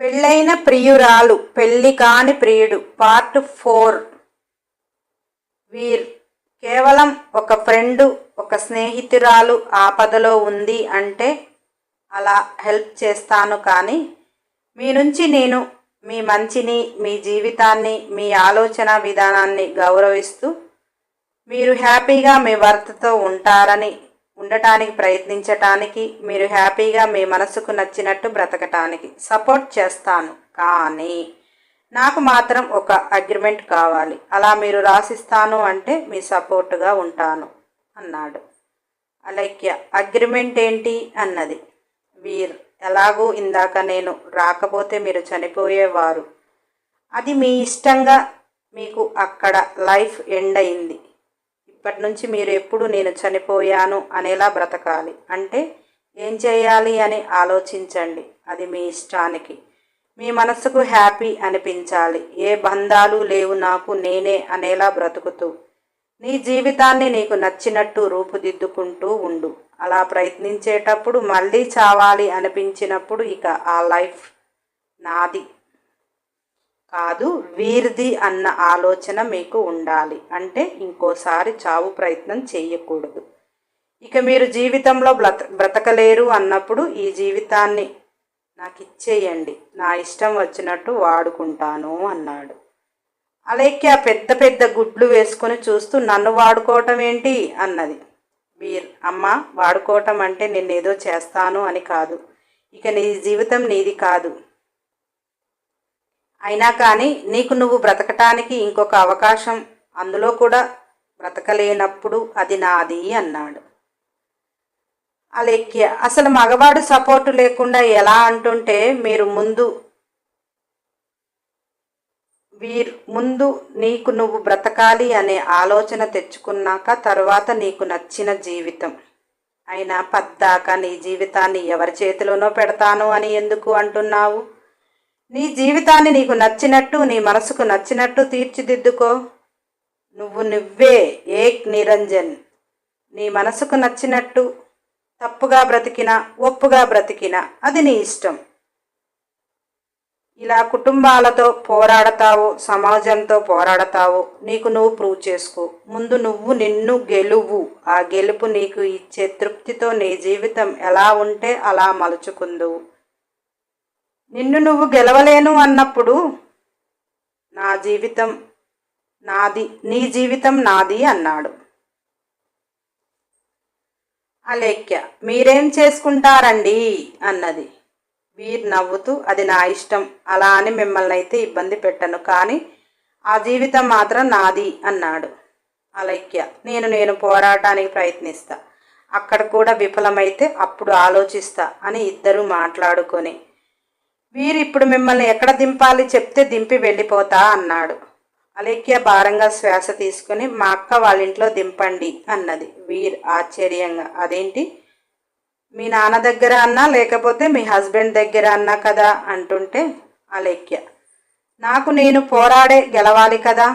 పెళ్ళైన ప్రియురాలు పెళ్ళి కాని ప్రియుడు పార్ట్ ఫోర్. వీర్ కేవలం ఒక ఫ్రెండు ఒక స్నేహితురాలు ఆపదలో ఉంది అంటే అలా హెల్ప్ చేస్తాను కానీ మీ నుంచి నేను మీ మంచిని మీ జీవితాన్ని మీ ఆలోచన విధానాన్ని గౌరవిస్తూ మీరు హ్యాపీగా మీ భర్తతో ఉంటారని ఉండటానికి ప్రయత్నించటానికి మీరు హ్యాపీగా మీ మనసుకు నచ్చినట్టు బ్రతకటానికి సపోర్ట్ చేస్తాను. కానీ నాకు మాత్రం ఒక అగ్రిమెంట్ కావాలి. అలా మీరు రాసిస్తాను అంటే మీ సపోర్టుగా ఉంటాను అన్నాడు. అలైక్య అగ్రిమెంట్ ఏంటి? అన్నది. వీర్ ఎలాగూ ఇందాక నేను రాకపోతే మీరు చనిపోయేవారు. అది మీ ఇష్టంగా మీకు అక్కడ లైఫ్ ఎండ్ అయింది. ఇప్పటి నుంచి మీరు ఎప్పుడు నేను చనిపోయాను అనేలా బ్రతకాలి. అంటే ఏం చేయాలి అని ఆలోచించండి. అది మీ ఇష్టానికి. మీ మనసుకు హ్యాపీ అనిపించాలి. ఏ బంధాలు లేవు నాకు నేనే అనేలా బ్రతుకుతూ. నీ జీవితాన్ని నీకు నచ్చినట్టు రూపుదిద్దుకుంటూ ఉండు. అలా ప్రయత్నించేటప్పుడు మళ్ళీ చావాలి అనిపించినప్పుడు ఇక ఆ లైఫ్ నాది. కాదు వీరిది అన్న ఆలోచన మీకు ఉండాలి. అంటే ఇంకోసారి చావు ప్రయత్నం చేయకూడదు. ఇక మీరు జీవితంలో బ్రత బ్రతకలేరు అన్నప్పుడు ఈ జీవితాన్ని నాకు ఇచ్చేయండి నా ఇష్టం వచ్చినట్టు వాడుకుంటాను అన్నాడు. అలేఖ్య పెద్ద పెద్ద గుడ్లు వేసుకొని చూస్తూ నన్ను వాడుకోవటం ఏంటి? అన్నది. వీర్ అమ్మ వాడుకోవటం అంటే నేనేదో చేస్తాను అని కాదు. ఇక నీ జీవితం నీది కాదు. అయినా కానీ నీకు నువ్వు బ్రతకటానికి ఇంకొక అవకాశం అందులో కూడా బ్రతకలేనప్పుడు అది నాది అన్నాడు. అలెక్య అసలు మగవాడు సపోర్టు లేకుండా ఎలా అంటుంటే మీరు ముందు వీర్ ముందు నీకు నువ్వు బ్రతకాలి అనే ఆలోచన తెచ్చుకున్నాక తర్వాత నీకు నచ్చిన జీవితం. అయినా పద్దాక నీ జీవితాన్ని ఎవరి చేతిలోనో పెడతాను అని ఎందుకు అంటున్నావు? నీ జీవితాన్ని నీకు నచ్చినట్టు నీ మనసుకు నచ్చినట్టు తీర్చిదిద్దుకో. నువ్వు నువ్వే ఏక్ నిరంజన్. నీ మనసుకు నచ్చినట్టు తప్పుగా బ్రతికినా ఒప్పుగా బ్రతికినా అది నీ ఇష్టం. ఇలా కుటుంబాలతో పోరాడతావు సమాజంతో పోరాడతావు నీకు నువ్వు ప్రూవ్ చేసుకో. ముందు నువ్వు నిన్ను గెలువు. ఆ గెలుపు నీకు ఇచ్చే తృప్తితో నీ జీవితం ఎలా ఉంటే అలా మలుచుకుందువు. నిన్ను నువ్వు గెలవలేను అన్నప్పుడు నా జీవితం నాది నీ జీవితం నాది అన్నాడు. అలేఖ్య మీరేం చేసుకుంటారండి? అన్నది. వీర్ నవ్వుతూ అది నా ఇష్టం అలా అని మిమ్మల్ని అయితే ఇబ్బంది పెట్టను కానీ ఆ జీవితం మాత్రం నాది అన్నాడు. అలైక్య నేను నేను పోరాటానికి ప్రయత్నిస్తా అక్కడ కూడా విఫలమైతే అప్పుడు ఆలోచిస్తా అని ఇద్దరు మాట్లాడుకొని వీరిప్పుడు మిమ్మల్ని ఎక్కడ దింపాలి చెప్తే దింపి వెళ్ళిపోతా అన్నాడు. అలేఖ్య భారంగా శ్వాస తీసుకుని మా అక్క వాళ్ళ ఇంట్లో దింపండి అన్నది. వీర్ ఆశ్చర్యంగా అదేంటి? మీ నాన్న దగ్గర అన్నా లేకపోతే మీ హస్బెండ్ దగ్గర అన్నా కదా? అంటుంటే అలేఖ్య నాకు నేను పోరాడే గెలవాలి కదా.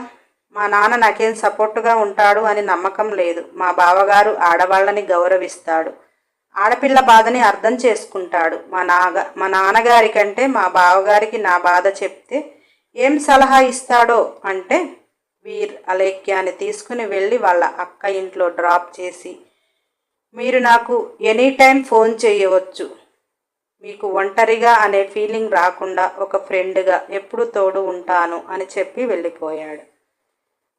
మా నాన్న నాకేం సపోర్టుగా ఉంటాడు అని నమ్మకం లేదు. మా బావగారు ఆడవాళ్ళని గౌరవిస్తాడు. ఆడపిల్ల బాధని అర్థం చేసుకుంటాడు. మా నాగ మా నాన్నగారి కంటే మా బావగారికి నా బాధ చెప్తే ఏం సలహా ఇస్తాడో అంటే వీర్ అలేఖ్యాన్ని తీసుకుని వెళ్ళి వాళ్ళ అక్క ఇంట్లో డ్రాప్ చేసి మీరు నాకు ఎనీ టైం ఫోన్ చేయవచ్చు. మీకు ఒంటరిగా అనే ఫీలింగ్ రాకుండా ఒక ఫ్రెండ్గా ఎప్పుడు తోడు ఉంటాను అని చెప్పి వెళ్ళిపోయాడు.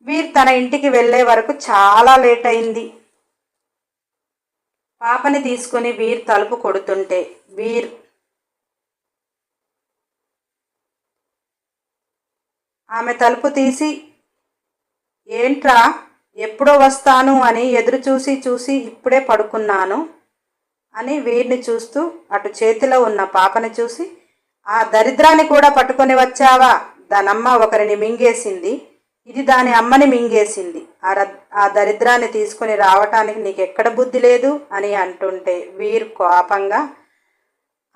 వీర్ తన ఇంటికి వెళ్ళే వరకు చాలా లేట్ అయింది. పాపని తీసుకుని వీర్ తలుపు కొడుతుంటే వీర్ ఆమె తలుపు తీసి ఏంట్రా ఎప్పుడో వస్తాను అని ఎదురు చూసి చూసి ఇప్పుడే పడుకున్నాను అని వీరిని చూస్తూ అటు చేతిలో ఉన్న పాపని చూసి ఆ దరిద్రాన్ని కూడా పట్టుకొని వచ్చావా? దానమ్మ ఒకరిని మింగేసింది. ఇది దాని అమ్మని మింగేసింది. ఆ ఆ దరిద్రాన్ని తీసుకుని రావటానికి నీకు ఎక్కడ బుద్ధి లేదు? అని అంటుంటే వీరు కోపంగా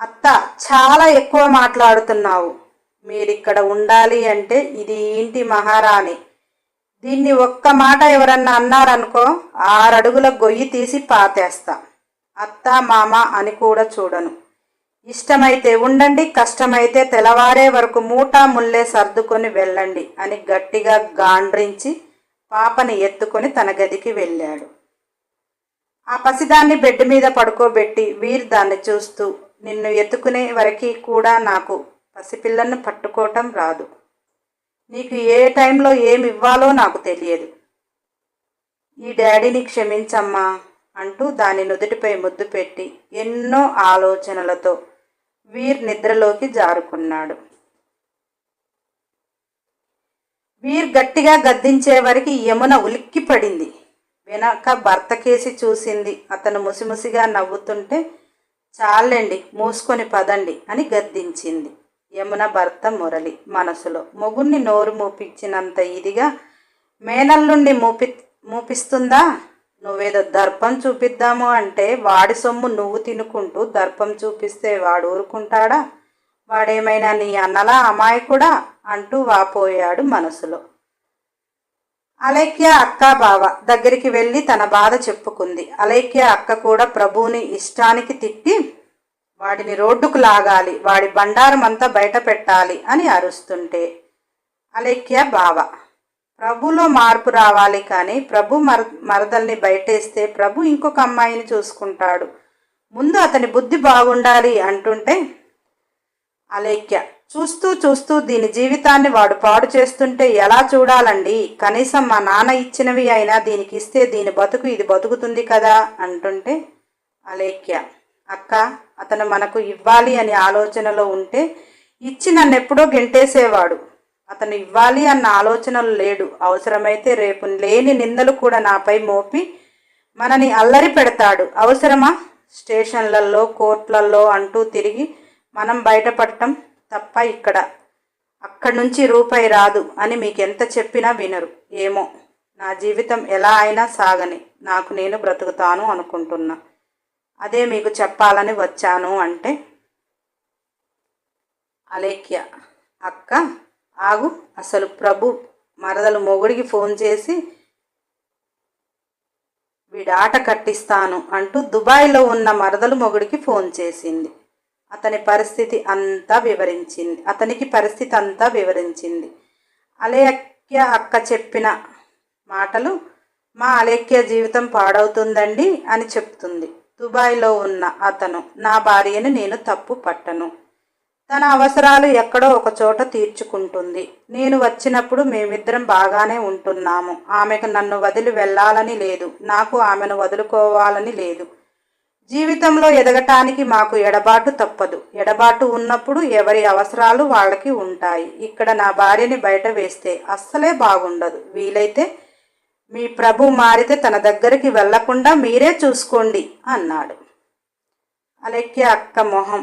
అత్త చాలా ఎక్కువ మాట్లాడుతున్నావు. మీరిక్కడ ఉండాలి అంటే ఇది ఇంటి మహారాణి. దీన్ని ఒక్క మాట ఎవరన్నా అన్నారనుకో ఆరడుగుల గొయ్యి తీసి పాతేస్తా. అత్త మామ అని కూడా చూడను. ఇష్టమైతే ఉండండి కష్టమైతే తెల్లవారే వరకు మూటా ముల్లే సర్దుకొని వెళ్ళండి అని గట్టిగా గాండ్రించి పాపని ఎత్తుకొని తన గదికి వెళ్ళాడు. ఆ పసిదాన్ని బెడ్ మీద పడుకోబెట్టి వీర్ దాన్ని చూస్తూ నిన్ను ఎత్తుకునే వరకు కూడా నాకు పసిపిల్లను పట్టుకోవటం రాదు. నీకు ఏ టైంలో ఏమి ఇవ్వాలో నాకు తెలియదు. ఈ డాడీని క్షమించమ్మా అంటూ దాని నుదుటిపై ముద్దు పెట్టి ఎన్నో ఆలోచనలతో వీర్ నిద్రలోకి జారుకున్నాడు. వీర్ గట్టిగా గద్దించే వరకు యమున ఉలిక్కి పడింది. వెనక భర్త కేసి చూసింది. అతను ముసిముసిగా నవ్వుతుంటే చాలండి మూసుకొని పదండి అని గద్దించింది. యమున భర్త మురళి మనసులో. మొగుణ్ణి నోరు మూపించినంత ఇదిగా మేనల్లుండి మూపి మూపిస్తుందా? నువ్వేదో దర్పం చూపిద్దాము అంటే వాడి సొమ్ము నువ్వు తినుకుంటూ దర్పం చూపిస్తే వాడు ఊరుకుంటాడా? వాడేమైనా నీ అన్నలా అమాయకుడా? అంటూ వాపోయాడు మనసులో. అలైక్య అక్క బావ దగ్గరికి వెళ్ళి తన బాధ చెప్పుకుంది. అలైక్య అక్క కూడా ప్రభువుని ఇష్టానికి తిట్టి వాడిని రోడ్డుకు లాగాలి వాడి బండారం అంతా బయట పెట్టాలి అని అరుస్తుంటే అలైక్య బావ ప్రభులో మార్పు రావాలి కానీ ప్రభు మర మరదల్ని బయటేస్తే ప్రభు ఇంకొక అమ్మాయిని చూసుకుంటాడు. ముందు అతని బుద్ధి బాగుండాలి అంటుంటే అలేఖ్య చూస్తూ చూస్తూ దీని జీవితాన్ని వాడు పాడు చేస్తుంటే ఎలా చూడాలండి? కనీసం మా నాన్న ఇచ్చినవి అయినా దీనికి ఇస్తే దీని బతుకు ఇది బతుకుతుంది కదా? అంటుంటే అలేఖ్య అక్క అతను మనకు ఇవ్వాలి అనే ఆలోచనలో ఉంటే ఇచ్చి నన్ను ఎప్పుడో గెంటేసేవాడు. అతను ఇవ్వాలి అన్న ఆలోచనలు లేడు. అవసరమైతే రేపు లేని నిందలు కూడా నాపై మోపి మనని అల్లరి పెడతాడు. అవసరమా? స్టేషన్లలో కోర్టులలో అంటూ తిరిగి మనం బయటపడటం తప్ప ఇక్కడ. అక్కడి నుంచి రూపాయి రాదు అని మీకు ఎంత చెప్పినా వినరు. ఏమో నా జీవితం ఎలా అయినా సాగని. నాకు నేను బ్రతుకుతాను అనుకుంటున్నా. అదే మీకు చెప్పాలని వచ్చాను అంటే అలేఖ్య అక్క ఆగు. అసలు ప్రభు మరదలు మొగుడికి ఫోన్ చేసి వీడాట కట్టిస్తాను అంటూ దుబాయ్లో ఉన్న మరదలు మొగుడికి ఫోన్ చేసింది. అతని పరిస్థితి అంతా వివరించింది. అతనికి పరిస్థితి అంతా వివరించింది. అలేఖ్య అక్క చెప్పిన మాటలు మా అలేఖ్య జీవితం పాడవుతుందండి అని చెప్తుంది. దుబాయ్లో ఉన్న అతను నా భార్యను నేను తప్పు పట్టను. తన అవసరాలు ఎక్కడో ఒక చోట తీర్చుకుంటుంది. నేను వచ్చినప్పుడు మేమిద్దరం బాగానే ఉంటున్నాము. ఆమెకు నన్ను వదిలి వెళ్ళాలని లేదు. నాకు ఆమెను వదులుకోవాలని లేదు. జీవితంలో ఎదగటానికి మాకు ఎడబాటు తప్పదు. ఎడబాటు ఉన్నప్పుడు ఎవరి అవసరాలు వాళ్ళకి ఉంటాయి. ఇక్కడ నా భార్యని బయట వేస్తే అస్సలే బాగుండదు. వీలైతే మీ ప్రభు మారితే తన దగ్గరికి వెళ్ళకుండా మీరే చూసుకోండి అన్నాడు. అలెక్య అక్క మొహం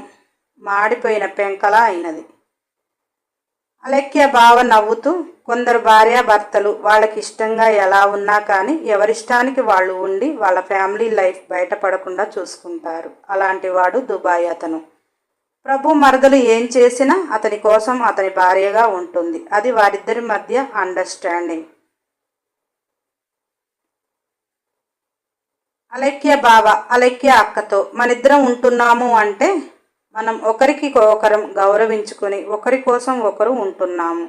మాడిపోయిన పెంకలా అయినది. అలెక్య బావ నవ్వుతూ కొందరు భార్యాభర్తలు వాళ్ళకి ఇష్టంగా ఎలా ఉన్నా కానీ ఎవరిష్టానికి వాళ్ళు ఉండి వాళ్ళ ఫ్యామిలీ లైఫ్ బయటపడకుండా చూసుకుంటారు. అలాంటి వాడు దుబాయ్ అతను. ప్రభు మరదలు ఏం చేసినా అతని కోసం అతని భార్యగా ఉంటుంది. అది వారిద్దరి మధ్య అండర్స్టాండింగ్ అలెక్య బావ అలెక్య అక్కతో మనిద్దరం ఉంటున్నాము అంటే మనం ఒకరికి ఒకరం గౌరవించుకొని ఒకరి కోసం ఒకరు ఉంటున్నాము.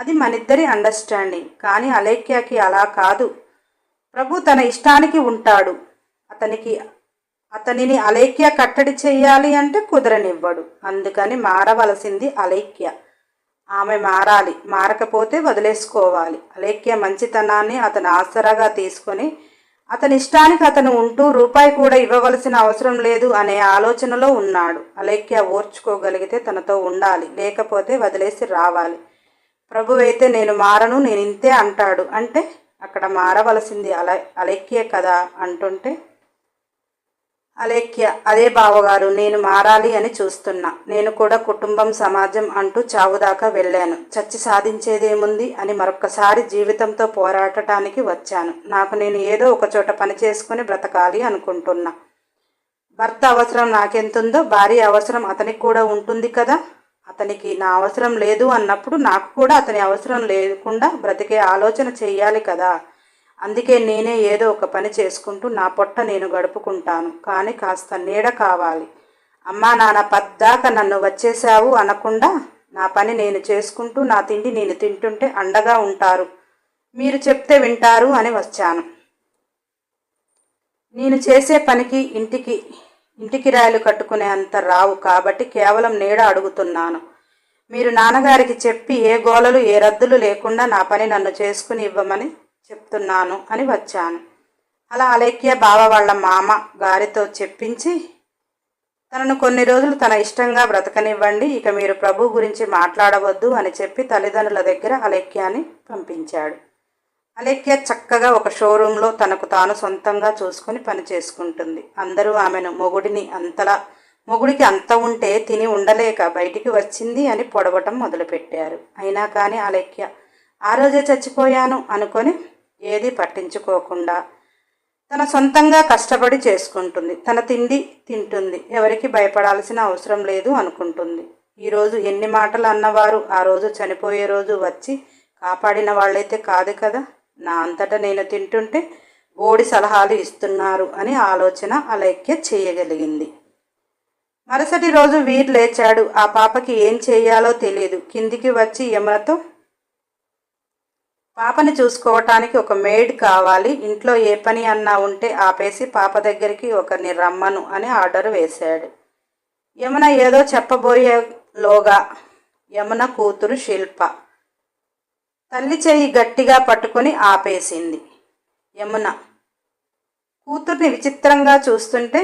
అది మనిద్దరి అండర్స్టాండింగ్ కానీ అలేఖ్యకి అలా కాదు. ప్రభు తన ఇష్టానికి ఉంటాడు. అతనికి అతనిని అలేఖ్య కట్టడి చేయాలి అంటే కుదరనివ్వడు. అందుకని మారవలసింది అలేఖ్య. ఆమె మారాలి. మారకపోతే వదిలేసుకోవాలి. అలేఖ్య మంచితనాన్ని అతను ఆసరాగా తీసుకొని అతని ఇష్టానికి అతను ఉంటూ రూపాయి కూడా ఇవ్వవలసిన అవసరం లేదు అనే ఆలోచనలో ఉన్నాడు. అలేఖ్య ఓర్చుకోగలిగితే తనతో ఉండాలి. లేకపోతే వదిలేసి రావాలి. ప్రభువైతే నేను మారను నేను ఇంతే అంటాడు. అంటే అక్కడ మారవలసింది అల అలేఖ్యే కదా అంటుంటే అలేఖ్య అదే బావగారు నేను మారాలి అని చూస్తున్నా. నేను కూడా కుటుంబం సమాజం అంటూ చావుదాకా వెళ్ళాను. చచ్చి సాధించేదేముంది అని మరొకసారి జీవితంతో పోరాటటానికి వచ్చాను. నాకు నేను ఏదో ఒక చోట పని చేసుకుని బ్రతకాలి అనుకుంటున్నా. భర్త అవసరం నాకెంతుందో భార్య అవసరం అతనికి కూడా ఉంటుంది కదా. అతనికి నా అవసరం లేదు అన్నప్పుడు నాకు కూడా అతని అవసరం లేకుండా బ్రతికే ఆలోచన చెయ్యాలి కదా. అందుకే నేనే ఏదో ఒక పని చేసుకుంటూ నా పొట్ట నేను గడుపుకుంటాను. కానీ కాస్త నీడ కావాలి. అమ్మా నాన్న పద్దాక నన్ను వచ్చేసావు అనకుండా నా పని నేను చేసుకుంటూ నా తిండి నేను తింటుంటే అండగా ఉంటారు. మీరు చెప్తే వింటారు అని వచ్చాను. నేను చేసే పనికి ఇంటికి ఇంటికి రాయలు కట్టుకునే అంత రావు కాబట్టి కేవలం నీడ అడుగుతున్నాను. మీరు నాన్నగారికి చెప్పి ఏ గోలలు ఏ రద్దులు లేకుండా నా పని నన్ను చేసుకుని ఇవ్వమని చెప్తున్నాను అని వచ్చాను. అలా అలేఖ్య బావ వాళ్ళ మామ గారితో చెప్పించి తనను కొన్ని రోజులు తన ఇష్టంగా బ్రతకనివ్వండి ఇక మీరు ప్రభు గురించి మాట్లాడవద్దు అని చెప్పి తల్లిదండ్రుల దగ్గర అలేఖ్యాని పంపించాడు. అలేఖ్య చక్కగా ఒక షోరూంలో తనకు తాను సొంతంగా చూసుకుని పని చేసుకుంటుంది. అందరూ ఆమెను మొగుడిని అంతలా మొగుడికి అంత ఉంటే తిని ఉండలేక బయటికి వచ్చింది అని పొడవటం మొదలుపెట్టారు. అయినా కానీ అలేఖ్య ఆ రోజే చచ్చిపోయాను అనుకొని ఏది పట్టించుకోకుండా తన సొంతంగా కష్టపడి చేసుకుంటుంది. తన తిండి తింటుంది. ఎవరికి భయపడాల్సిన అవసరం లేదు అనుకుంటుంది. ఈరోజు ఎన్ని మాటలు అన్నవారు ఆ రోజు చనిపోయే రోజు వచ్చి కాపాడిన వాళ్ళైతే కాదు కదా? నా అంతటా నేను తింటుంటే బోడి సలహాలు ఇస్తున్నారు అని ఆలోచన అలైక్య చేయగలిగింది. మరుసటి రోజు వీర్ లేచాడు. ఆ పాపకి ఏం చేయాలో తెలియదు కిందికి వచ్చి యమునతో పాపని చూసుకోవటానికి ఒక మేడ్ కావాలి. ఇంట్లో ఏ పని అన్నా ఉంటే ఆపేసి పాప దగ్గరికి ఒకరిని రమ్మను అని ఆర్డర్ వేశాడు. యమున ఏదో చెప్పబోయేలోగా యమున కూతురు శిల్ప. తల్లి చెయ్యి గట్టిగా పట్టుకొని ఆపేసింది. యమున కూతుర్ని విచిత్రంగా చూస్తుంటే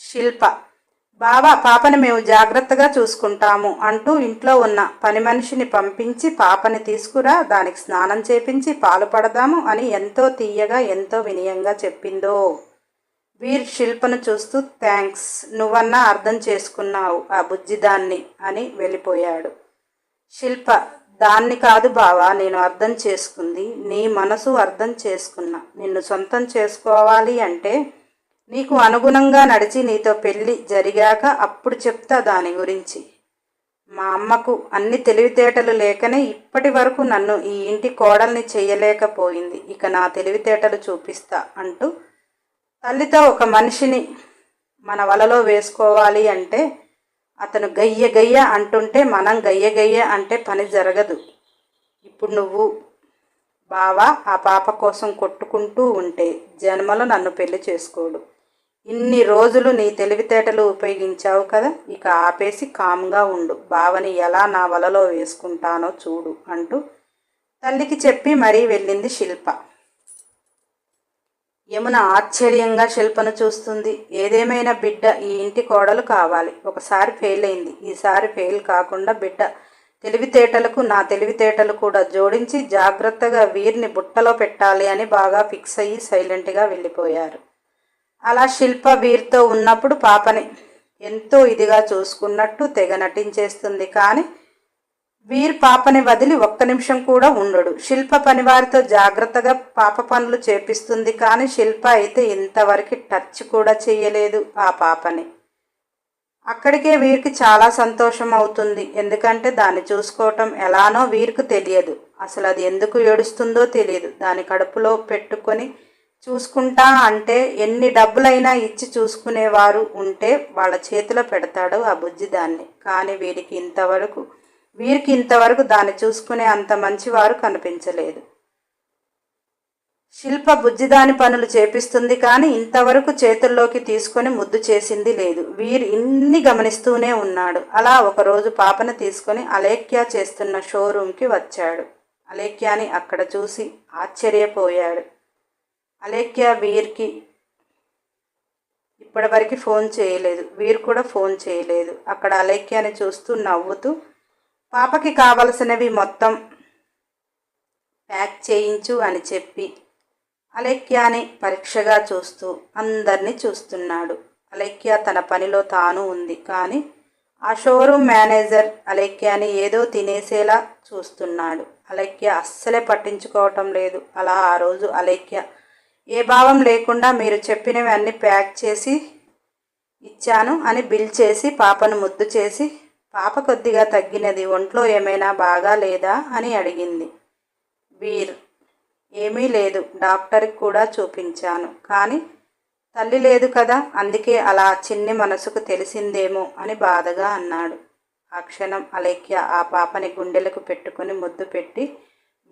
శిల్ప బావా పాపని మేము జాగ్రత్తగా చూసుకుంటాము అంటూ ఇంట్లో ఉన్న పని మనిషిని పంపించి పాపని తీసుకురా దానికి స్నానం చేపించి పాలు పడదాము అని ఎంతో తీయగా ఎంతో వినయంగా చెప్పిందో. వీర్ శిల్పను చూస్తూ థ్యాంక్స్ నువ్వన్నా అర్థం చేసుకున్నావు ఆ బుజ్జిదాన్ని అని వెళ్ళిపోయాడు. శిల్ప దాన్ని కాదు బావా నేను అర్థం చేసుకుంది. నీ మనసు అర్థం చేసుకున్నా. నిన్ను సొంతం చేసుకోవాలి అంటే నీకు అనుగుణంగా నడిచి నీతో పెళ్ళి జరిగాక అప్పుడు చెప్తా దాని గురించి. మా అమ్మకు అన్ని తెలివితేటలు లేకనే ఇప్పటి వరకు నన్ను ఈ ఇంటి కోడల్ని చేయలేకపోయింది. ఇక నా తెలివితేటలు చూపిస్తా అంటూ తల్లితో ఒక మనిషిని మన వలలో వేసుకోవాలి అంటే అతను గయ్య గయ్య అంటుంటే మనం గయ్య గయ్య అంటే పని జరగదు. ఇప్పుడు నువ్వు బావా ఆ పాప కోసం కొట్టుకుంటూ ఉంటే జన్మలో నన్ను పెళ్ళి చేసుకోడు. ఇన్ని రోజులు నీ తెలివితేటలు ఉపయోగించావు కదా ఇక ఆపేసి కామ్గా ఉండు. బావని ఎలా నా వలలో వేసుకుంటానో చూడు అంటూ తల్లికి చెప్పి మరీ వెళ్ళింది శిల్ప. యమున ఆశ్చర్యంగా శిల్పను చూస్తుంది. ఏదేమైనా బిడ్డ ఈ ఇంటి కోడలు కావాలి. ఒకసారి ఫెయిల్ అయింది ఈసారి ఫెయిల్ కాకుండా బిడ్డ తెలివితేటలకు నా తెలివితేటలు కూడా జోడించి జాగ్రత్తగా వీరిని బుట్టలో పెట్టాలి అని బాగా ఫిక్స్ అయ్యి సైలెంట్గా వెళ్ళిపోయారు. అలా శిల్ప వీరితో ఉన్నప్పుడు పాపని ఎంతో ఇదిగా చూసుకున్నట్టు తెగ నటించేస్తుంది. కానీ వీర్ పాపని వదిలి ఒక్క నిమిషం కూడా ఉండడు. శిల్ప పనివారితో జాగ్రత్తగా పాప పనులు చేపిస్తుంది కానీ శిల్ప అయితే ఇంతవరకు టచ్ కూడా చేయలేదు ఆ పాపని. అక్కడికే వీరికి చాలా సంతోషం అవుతుంది. ఎందుకంటే దాన్ని చూసుకోవటం ఎలానో వీరికి తెలియదు. అసలు అది ఎందుకు ఏడుస్తుందో తెలియదు. దాని కడుపులో పెట్టుకొని చూసుకుంటా అంటే ఎన్ని డబ్బులైనా ఇచ్చి చూసుకునేవారు ఉంటే వాళ్ళ చేతిలో పెడతాడు ఆ బుజ్జి దాన్ని. కానీ వీరికి ఇంతవరకు వీరికి ఇంతవరకు దాన్ని చూసుకునే అంత మంచివారు కనిపించలేదు. శిల్ప బుజ్జిదాని పనులు చేపిస్తుంది కానీ ఇంతవరకు చేతుల్లోకి తీసుకొని ముద్దు చేసింది లేదు. వీరు ఇన్ని గమనిస్తూనే ఉన్నాడు. అలా ఒకరోజు పాపను తీసుకొని అలేఖ్య చేస్తున్న షోరూంకి వచ్చాడు. అలేఖ్యాని అక్కడ చూసి ఆశ్చర్యపోయాడు. అలేఖ్య వీర్కి ఇప్పటివరకు ఫోన్ చేయలేదు. వీరు కూడా ఫోన్ చేయలేదు. అక్కడ అలేఖ్యాని చూస్తూ నవ్వుతూ పాపకి కావలసినవి మొత్తం ప్యాక్ చేయించు అని చెప్పి అలేఖ్యాని పరీక్షగా చూస్తూ అందరినీ చూస్తున్నాడు. అలేఖ్య తన పనిలో తాను ఉంది. కానీ ఆ షోరూమ్ మేనేజర్ అలేఖ్యాని ఏదో తినేసేలా చూస్తున్నాడు. అలేఖ్య అస్సలే పట్టించుకోవటం లేదు. అలా ఆ రోజు అలేఖ్య ఏ భావం లేకుండా మీరు చెప్పినవి అన్నీ ప్యాక్ చేసి ఇచ్చాను అని బిల్ చేసి పాపను ముద్దు చేసి పాప కొద్దిగా తగ్గినది ఒంట్లో ఏమైనా బాగా లేదా అని అడిగింది. వీర్ ఏమీ లేదు డాక్టర్కి కూడా చూపించాను. కానీ తల్లి లేదు కదా అందుకే అలా చిన్ని మనసుకు తెలిసిందేమో అని బాధగా అన్నాడు. ఆ క్షణం అలేఖ్య ఆ పాపని గుండెలకు పెట్టుకుని ముద్దు పెట్టి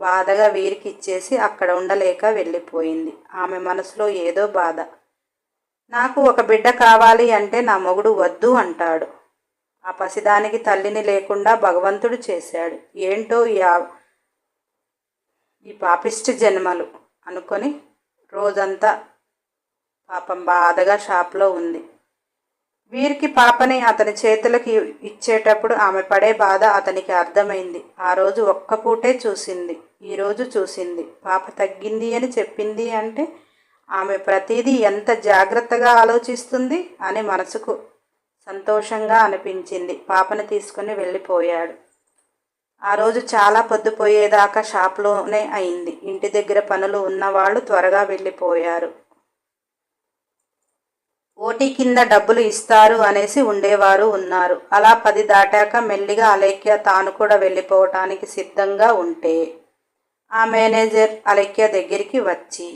బాధగా వీరికి ఇచ్చేసి అక్కడ ఉండలేక వెళ్ళిపోయింది. ఆమె మనసులో ఏదో బాధ. నాకు ఒక బిడ్డ కావాలి అంటే నా మొగుడు వద్దు అంటాడు. ఆ పసిదానికి తల్లిని లేకుండా భగవంతుడు చేశాడు. ఏంటో ఈ ఈ పాపిష్టి జన్మలు అనుకొని రోజంతా పాపం బాధగా షాప్లో ఉంది. వీరికి పాపని అతని చేతులకి ఇచ్చేటప్పుడు ఆమె పడే బాధ అతనికి అర్థమైంది. ఆ రోజు ఒక్క పూటే చూసింది. ఈరోజు చూసింది. పాప తగ్గింది అని చెప్పింది అంటే ఆమె ప్రతిదీ ఎంత జాగ్రత్తగా ఆలోచిస్తుంది అని మనసుకు సంతోషంగా అనిపించింది. పాపను తీసుకుని వెళ్ళిపోయాడు. ఆ రోజు చాలా పొద్దుపోయేదాకా షాప్లోనే అయింది. ఇంటి దగ్గర పనులు ఉన్నవాళ్ళు త్వరగా వెళ్ళిపోయారు. ఓటీ కింద డబ్బులు ఇస్తారు అనేసి ఉండేవారు ఉన్నారు. అలా పది దాటాక మెల్లిగా అలేఖ్య తాను కూడా వెళ్ళిపోవటానికి సిద్ధంగా ఉంటే ఆ మేనేజర్ అలేఖ్య దగ్గరికి వచ్చి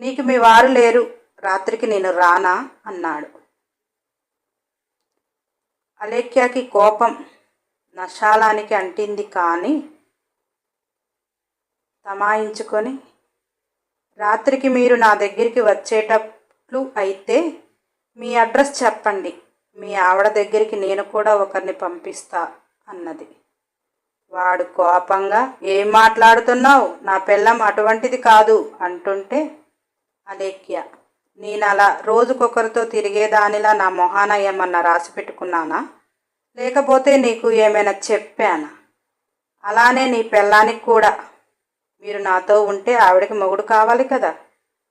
నీకు మీ వారు లేరు. రాత్రికి నేను రానా? అన్నాడు. అలేఖ్యకి కోపం నశాలానికి అంటింది కానీ తమాయించుకొని రాత్రికి మీరు నా దగ్గరికి వచ్చేటట్లు అయితే మీ అడ్రస్ చెప్పండి. మీ ఆవిడ దగ్గరికి నేను కూడా ఒకరిని పంపిస్తా అన్నది. వాడు కోపంగా ఏం మాట్లాడుతున్నావు? నా పెళ్ళం అటువంటిది కాదు అంటుంటే అలేఖ్య నేను అలా రోజుకొకరితో తిరిగేదానిలా నా మొహాన ఏమన్నా రాసి పెట్టుకున్నానా? లేకపోతే నీకు ఏమైనా చెప్పానా? అలానే నీ పెళ్ళానికి కూడా. మీరు నాతో ఉంటే ఆవిడకి మొగుడు కావాలి కదా.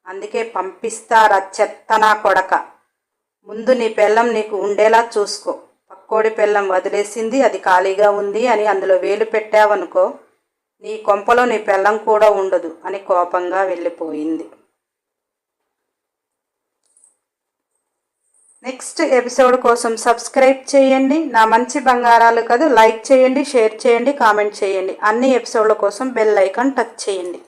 అందుకే పంపిస్తారా చెత్త నా కొడక. ముందు నీ పెళ్ళం నీకు ఉండేలా చూసుకో. పక్కోడి పెళ్ళం వదిలేసింది అది ఖాళీగా ఉంది అని అందులో వేలు పెట్టావనుకో నీ కొంపలో నీ పెళ్ళం కూడా ఉండదు అని కోపంగా వెళ్ళిపోయింది. నెక్స్ట్ ఎపిసోడ్ కోసం సబ్స్క్రైబ్ చేయండి. నా మంచి బంగారాలు కదా లైక్ చేయండి షేర్ చేయండి కామెంట్ చేయండి. అన్ని ఎపిసోడ్ల కోసం బెల్ ఐకాన్ టచ్ చేయండి.